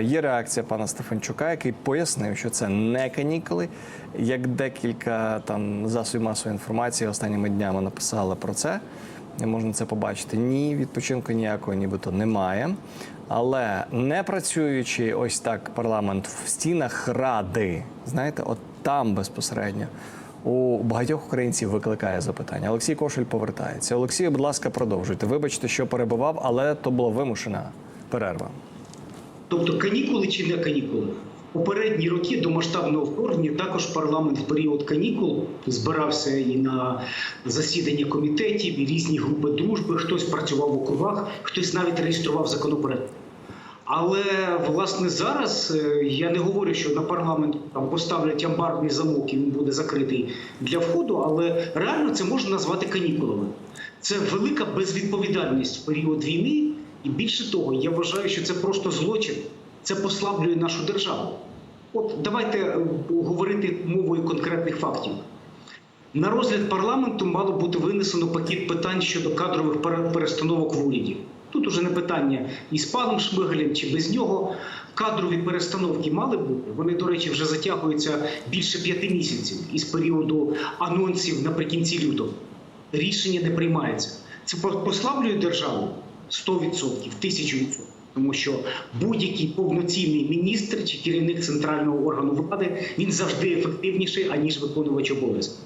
Є реакція пана Стефанчука, який пояснив, що це не канікули. Як декілька там засобів масової інформації останніми днями написали про це, можна це побачити. Ні, відпочинку ніякого нібито немає. Але не працюючи ось так парламент в стінах ради, знаєте, от там безпосередньо у багатьох українців викликає запитання. Олексій Кошель повертається. Олексію, будь ласка, продовжуйте. Вибачте, що перебував, але то була вимушена перерва. Тобто канікули чи не канікули? Попередні роки до масштабного вторгнення також парламент в період канікул збирався і на засідання комітетів, і різні групи дружби. Хтось працював в округах, хтось навіть реєстрував законопроект. Але власне зараз е, я не говорю, що на парламент там поставлять амбарний замок і він буде закритий для входу, але реально це можна назвати канікулами. Це велика безвідповідальність в період війни, і більше того, я вважаю, що це просто злочин. Це послаблює нашу державу. От давайте е, говорити мовою конкретних фактів. На розгляд парламенту мало бути винесено пакет питань щодо кадрових перестановок в уряді. Тут уже не питання із паном Шмигалем чи без нього. Кадрові перестановки мали бути. Вони, до речі, вже затягуються більше п'яти місяців із періоду анонсів наприкінці лютого. Рішення не приймається. Це послаблює державу 100%, 1000%. Тому що будь-який повноцінний міністр чи керівник центрального органу влади він завжди ефективніший аніж виконувач обов'язків.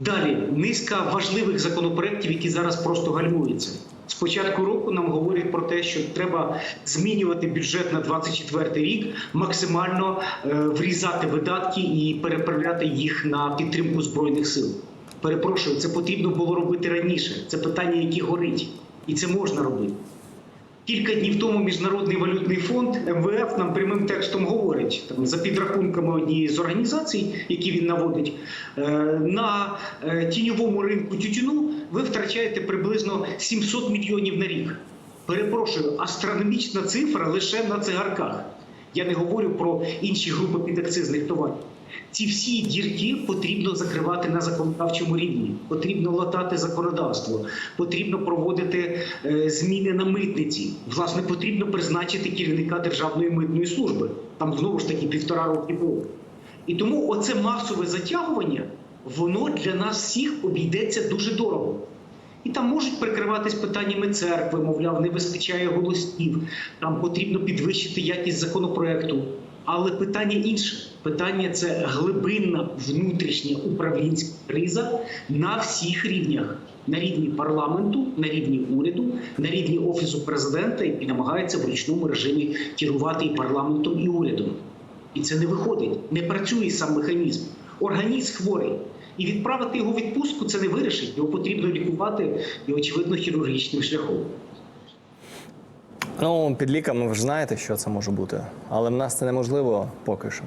Далі низка важливих законопроєктів, які зараз просто гальмуються. З початку року нам говорять про те, що треба змінювати бюджет на 24 рік, максимально е, врізати видатки і переправляти їх на підтримку збройних сил. Перепрошую, це потрібно було робити раніше. Це питання, яке горить, і це можна робити. Кілька днів тому Міжнародний валютний фонд МВФ нам прямим текстом говорить там за підрахунками однієї з організацій, які він наводить, е, на е, тіньовому ринку тютюну ви втрачаєте приблизно 700 мільйонів на рік. Перепрошую, астрономічна цифра лише на цигарках. Я не говорю про інші групи підакцизних товарів. Ці всі дірки потрібно закривати на законодавчому рівні. Потрібно латати законодавство, потрібно проводити е, зміни на митниці. Власне, потрібно призначити керівника Державної митної служби. Там знову ж таки півтора роки було. І тому оце масове затягування, воно для нас всіх обійдеться дуже дорого. І там можуть прикриватись питаннями церкви, мовляв, не вистачає голосів, там потрібно підвищити якість законопроекту. Але питання інше. Питання це глибинна внутрішня управлінська криза на всіх рівнях: на рівні парламенту, на рівні уряду, на рівні офісу президента, який намагається в ручному режимі керувати і парламентом, і урядом. І це не виходить, не працює сам механізм. Організм хворий. І відправити його в відпустку це не вирішить. Його потрібно лікувати і, очевидно, хірургічним шляхом. Ну, під ліками ви ж знаєте, що це може бути, але в нас це неможливо поки що.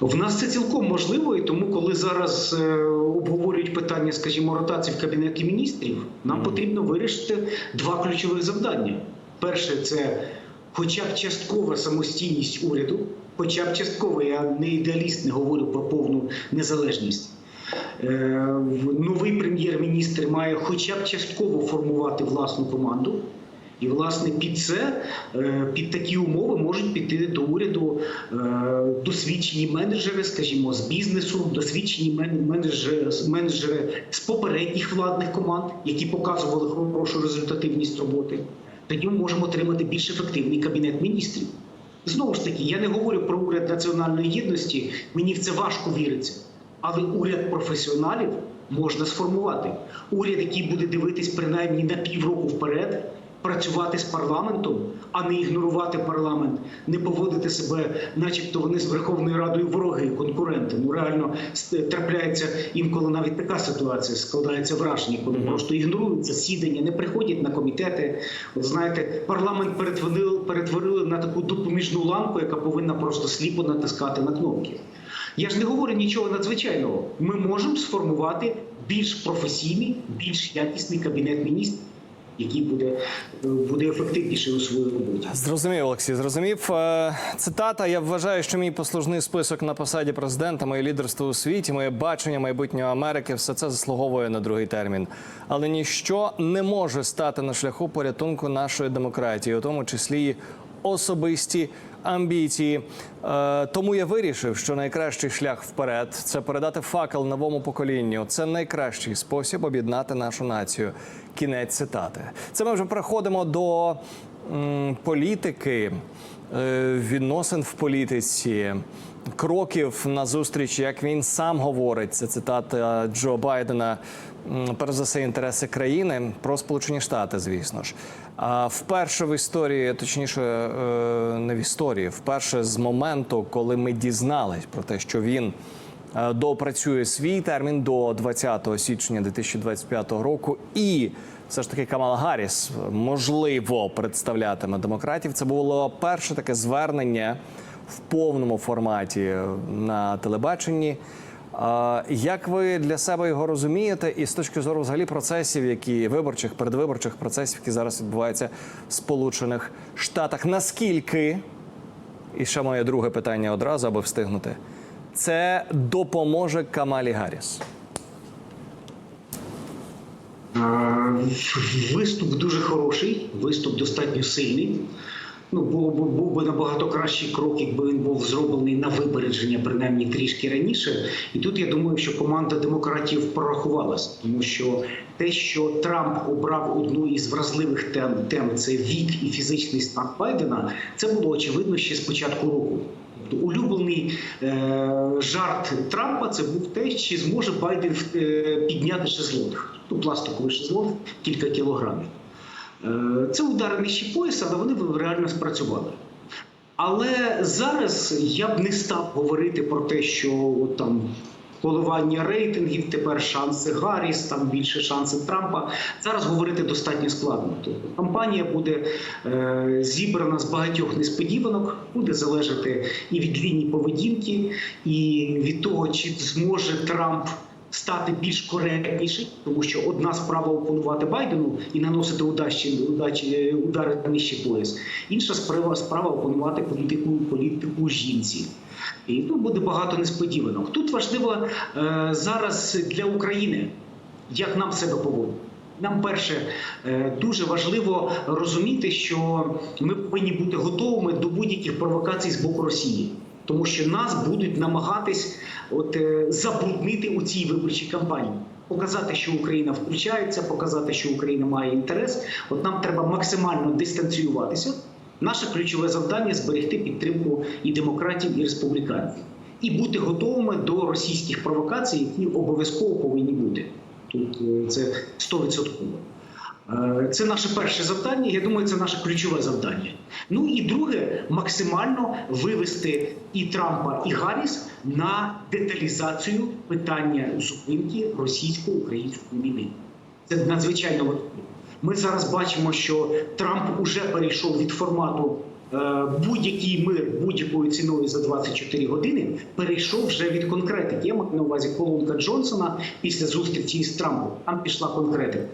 В нас це цілком можливо, і тому, коли зараз е, обговорюють питання, скажімо, ротації в кабінеті міністрів, нам потрібно вирішити два ключових завдання. Перше, це хоча б часткова самостійність уряду, хоча б частково, я не ідеаліст, не говорю про повну незалежність. Е, Новий прем'єр-міністр має хоча б частково формувати власну команду. І, власне, під це, е, під такі умови можуть піти до уряду е, досвідчені менеджери, скажімо, з бізнесу, досвідчені менеджери, менеджери з попередніх владних команд, які показували хорошу результативність роботи. Тоді ми можемо отримати більш ефективний кабінет міністрів. Знову ж таки, я не говорю про уряд національної єдності, мені в це важко віриться. Але уряд професіоналів можна сформувати. Уряд, який буде дивитись принаймні на півроку вперед, працювати з парламентом, а не ігнорувати парламент, не поводити себе, начебто вони з Верховною Радою вороги, конкуренти. Ну реально трапляється інколи навіть така ситуація, складається враження, коли просто ігнорують засідання, не приходять на комітети. От знаєте, парламент перетворили, перетворили на таку допоміжну лампу, яка повинна просто сліпо натискати на кнопки. Я ж не говорю нічого надзвичайного. Ми можемо сформувати більш професійний, більш якісний кабінет міністрів. Який буде, буде ефективніший у своїй роботі. Зрозумів, Олексій, зрозумів. Е, Цитата: я вважаю, що мій послужний список на посаді президента, моє лідерство у світі, моє бачення майбутнього Америки, все це заслуговує на другий термін. Але ніщо не може стати на шляху порятунку нашої демократії, у тому числі особисті амбіції. Е, тому я вирішив, що найкращий шлях вперед це передати факел новому поколінню. Це найкращий спосіб об'єднати нашу націю. Кінець цитати. Це ми вже переходимо до м, політики, е, відносин в політиці. Кроків на зустріч, як він сам говорить, це цитата Джо Байдена. Перш за все, інтереси країни про Сполучені Штати, звісно ж. А вперше в історії, точніше, е, не в історії, вперше з моменту, коли ми дізнались про те, що він е, допрацює свій термін до 20 січня 2025 року, і все ж таки Камала Гарріс можливо представлятиме демократів. Це було перше таке звернення в повному форматі на телебаченні. Як ви для себе його розумієте, і з точки зору взагалі процесів, які виборчих, передвиборчих процесів, які зараз відбуваються в Сполучених Штатах, наскільки і ще моє друге питання одразу, аби встигнути, це допоможе Камалі Гарріс? Е, Виступ дуже хороший, виступ достатньо сильний. Ну, був, був, був би набагато кращий крок, якби він був зроблений на випередження, принаймні трішки раніше. І тут я думаю, що команда демократів прорахувалась, тому що те, що Трамп обрав одну із вразливих тем, тем це вік і фізичний стан Байдена, це було очевидно ще з початку року. Тобто Улюблений е, жарт Трампа це був те, чи зможе Байден е, підняти шезлонг, ну пластиковий шезлонг кілька кілограмів. Е, Це удари нижче пояса, але вони реально спрацювали. Але зараз я б не став говорити про те, що от там коливання рейтингів, тепер шанси Гарріс, там більше шанси Трампа. Зараз говорити достатньо складно. Тобто кампанія буде е, зібрана з багатьох несподіванок, буде залежати і від лінії поведінки, і від того, чи зможе Трамп стати більш коректніший, тому що одна справа опонувати Байдену і наносити удачі, удачі удари нижче пояс. Інша справа справа опонувати політику політику жінці. І тут буде багато несподіванок. Тут важливо е, зараз для України, як нам себе поводити. Нам перше е, дуже важливо розуміти, що ми повинні бути готовими до будь-яких провокацій з боку Росії, тому що нас будуть намагатись от е, забруднити у цій виборчій кампанії. Показати, що Україна включається, показати, що Україна має інтерес. От нам треба максимально дистанціюватися. Наше ключове завдання зберегти підтримку і демократів, і республіканців, і бути готовими до російських провокацій, які обов'язково повинні бути. Тут е, це 100%. Е, Це наше перше завдання. Я думаю, це наше ключове завдання. Ну і друге, максимально вивести і Трампа, і Гарріс на деталізацію питання зупинки російсько-української війни. Це надзвичайно важливо. Ми зараз бачимо, що Трамп уже перейшов від формату е, будь-який мир будь-якою ціною за 24 години. Перейшов вже від конкретики. Я маю на увазі колонка Джонсона після зустрічі з Трампом. Там пішла конкретика.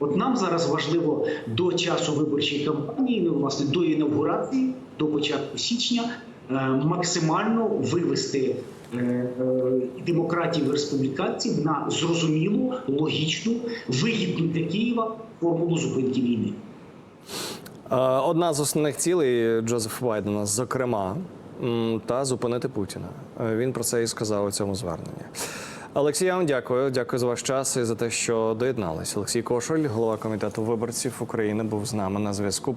От нам зараз важливо до часу виборчої кампанії, ну власне до інавгурації, до початку січня, е, максимально вивести е, е, демократів і республіканців на зрозумілу, логічну, вигідну для Києва формулу зупинки війни. Одна з основних цілей Джозефа Байдена, зокрема, та зупинити Путіна. Він про це і сказав у цьому зверненні. Олексій, вам дякую. Дякую за ваш час і за те, що доєднались. Олексій Кошоль, голова комітету виборців України, був з нами на зв'язку.